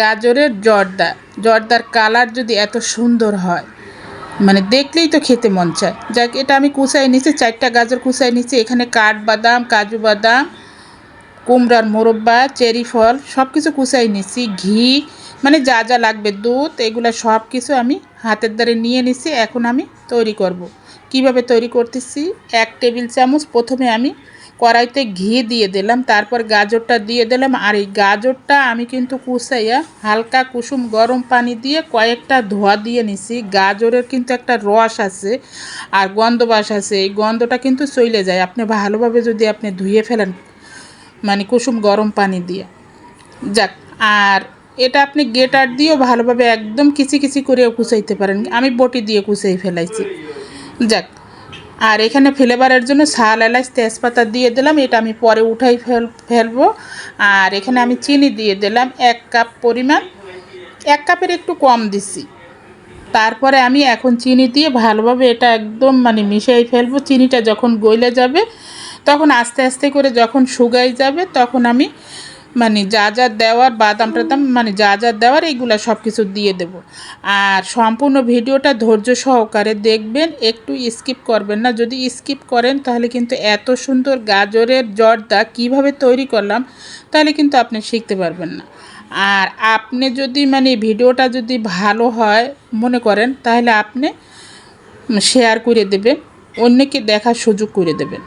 গাজরের জর্দা। জর্দার কালার যদি এত সুন্দর হয় মানে দেখলেই তো খেতে মন চায়। যাক, এটা আমি কুচাই নিচ্ছি চারটা গাজর কুচাই নিচ্ছি এখানে কাঠবাদাম, কাজু বাদাম, কুমড়ার মোরব্বা, চেরি ফল সব কিছু কুচাই নিচ্ছি ঘি মানে যা যা লাগবে, দুধ, এগুলো সব কিছু আমি হাতের দ্বারে নিয়ে নিচ্ছি এখন আমি তৈরি করব। কীভাবে তৈরি করতেছি? এক টেবিল চামচ প্রথমে আমি কড়াইতে ঘি দিয়ে দিলাম, তারপর গাজরটা দিয়ে দিলাম, আর এই গাজরটা আমি কিন্তু কুচাইয়া হালকা কুসুম গরম পানি দিয়ে কয়েকটা ধোয়া দিয়ে নিছি। গাজরের কিন্তু একটা রস আছে আর গন্ধবাস আছে, এই গন্ধটা কিন্তু চলে যায়। আপনি ভালোভাবে যদি আপনি ধুয়ে ফেলেন মানে কুসুম গরম পানি দিয়ে। যাক, আর এটা আপনি গেটার দিয়েও ভালোভাবে একদম কিচি কিচি করেও কুচাইতে পারেন। আমি বটি দিয়ে কুচাই ফেলাইছি। যাক আর এখানে ফ্লেভারের জন্য শাল এলাচ, তেজপাতা দিয়ে দিলাম। এটা আমি পরে উঠাই ফেল, ফেলব। আর এখানে আমি চিনি দিয়ে দিলাম এক কাপ পরিমাণ। এক কাপের একটু কম দিছি। তারপরে আমি এখন চিনি দিয়ে ভালোভাবে এটা একদম মানে মিশিয়ে ফেলব। চিনিটা যখন গইলে যাবে, তখন আস্তে আস্তে করে যখন শুকাই যাবে, তখন আমি মানে যা যা দেওয়ার বাদাম টাদাম মানে যা যা দেওয়ার এইগুলো সব কিছু দিয়ে দেব। আর সম্পূর্ণ ভিডিওটা ধৈর্য সহকারে দেখবেন, একটু স্কিপ করবেন না। যদি স্কিপ করেন, তাহলে কিন্তু এত সুন্দর গাজরের জর্দা কীভাবে তৈরি করলাম, তাহলে কিন্তু আপনি শিখতে পারবেন না। আর আপনি যদি মানে ভিডিওটা যদি ভালো হয় মনে করেন, তাহলে আপনি শেয়ার করে দেবেন, অন্যকে দেখার সুযোগ করে দেবেন।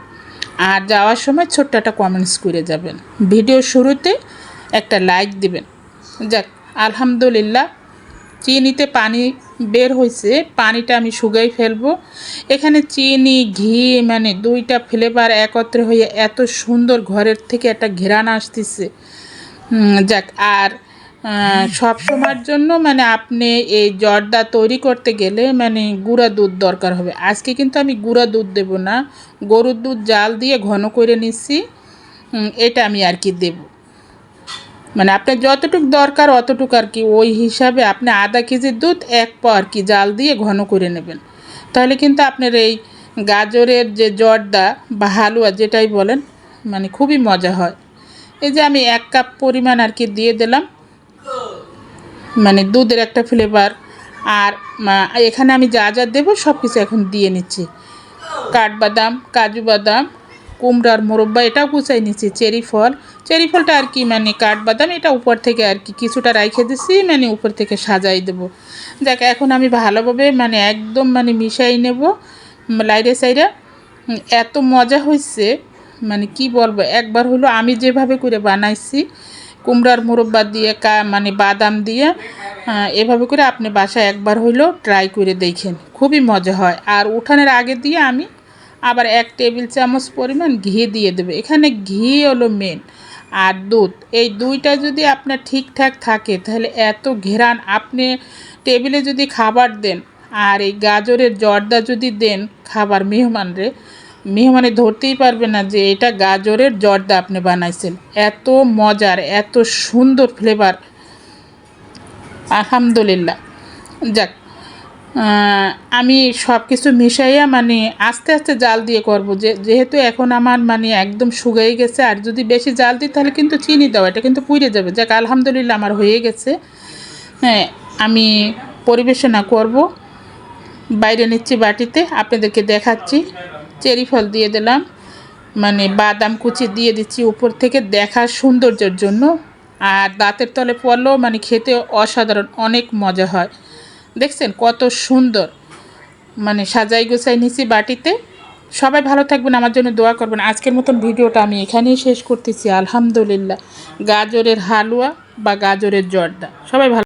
আর যাওয়ার সময় ছোট্ট একটা কমেন্টস করে যাবেন। ভিডিও শুরুতে একটা লাইক দিবেন। যাক, আলহামদুলিল্লাহ, চিনিতে পানি বের হয়েছে। পানিটা আমি শুকাই ফেলব। এখানে চিনি, ঘি মানে দুইটা ফ্লেভার একত্রে হয়ে এত সুন্দর ঘরের থেকে একটা ঘেরান আসতেছে। যাক, আর সব সময়ের জন্য মানে আপনি এই জর্দা তৈরি করতে গেলে মানে গুঁড়া দুধ দরকার হবে। আজকে কিন্তু আমি গুঁড়া দুধ দেব না, গরুর দুধ জাল দিয়ে ঘন করে নিচ্ছি এটা আমি আর কি দেব। মানে আপনার যতটুক দরকার অতটুকু আর কি, ওই হিসাবে আপনি আধা কেজির দুধ এক পা আর কি জাল দিয়ে ঘন করে নেবেন। তাহলে কিন্তু আপনার এই গাজরের যে জর্দা বা হালুয়া যেটাই বলেন মানে খুবই মজা হয়। এই যে আমি এক কাপ পরিমাণ আর কি দিয়ে দিলাম। মানে দুধের একটা ফ্লেভার আর এখানে আমি যা যা দেবো সব কিছু এখন দিয়ে নিচ্ছি। কাঠবাদাম, কাজু বাদাম, কুমড়ার মোরব্বা এটাও কুচাই নিচ্ছি, চেরি ফল। চেরি ফলটা আর কি মানে কাঠবাদাম, এটা উপর থেকে আর কি কিছুটা রাইখে দিচ্ছি মানে উপর থেকে সাজাই দেবো। যাক এখন আমি ভালোভাবে মানে একদম মানে মিশাই নেব লাইরে সাইরে এত মজা হয়েছে মানে কি বলব, একবার হলো আমি যেভাবে করে বানাইছি কুমড়ার মুরব্বা দিয়ে কা মানে বাদাম দিয়ে এভাবে করে আপনি বাসায় একবার হইলেও ট্রাই করে দেখেন। খুবই মজা হয়। আর উঠানের আগে দিয়ে আমি আবার এক টেবিল চামচ পরিমাণ ঘি দিয়ে দেবে। এখানে ঘি হলো মেন আর দুধ। এই দুইটা যদি আপনার ঠিকঠাক থাকে, তাহলে এত ঘেরান আপনি টেবিলে যদি খাবার দেন, আর এই গাজরের জর্দা যদি দেন, খাবার মেহমানরে মেহমানে ধরতেই পারবে না যে এটা গাজরের জর্দা আপনি বানাইছেন। এত মজার, এত সুন্দর ফ্লেভার আলহামদুলিল্লাহ। যাক আমি সব কিছু মিশাইয়া মানে আস্তে আস্তে জাল দিয়ে করব। যে, যেহেতু এখন আমার মানে একদম শুকিয়ে গেছে, আর যদি বেশি জাল দিই তাহলে কিন্তু চিনি দেওয়া এটা কিন্তু পুড়ে যাবে। যাক, আলহামদুলিল্লাহ আমার হয়ে গেছে। হ্যাঁ আমি পরিবেশনা করব। বাইরে নিচ্ছি বাটিতে, আপনাদেরকে দেখাচ্ছি। চেরি ফল দিয়ে দিলাম। মানে বাদাম কুচি দিয়ে দিচ্ছি উপর থেকে দেখার সৌন্দর্যের জন্য। আর দাঁতের তলে পড়লেও মানে খেতে অসাধারণ, অনেক মজা হয়। দেখছেন কত সুন্দর। মানে সাজাই গোছাই নিছি বাটিতে। সবাই ভালো থাকবেন, আমার জন্য দোয়া করবেন। আজকের মতন ভিডিওটা আমি এখানেই শেষ করতেছি। আলহামদুলিল্লাহ। গাজরের হালুয়া বা গাজরের জর্দা। সবাই ভালো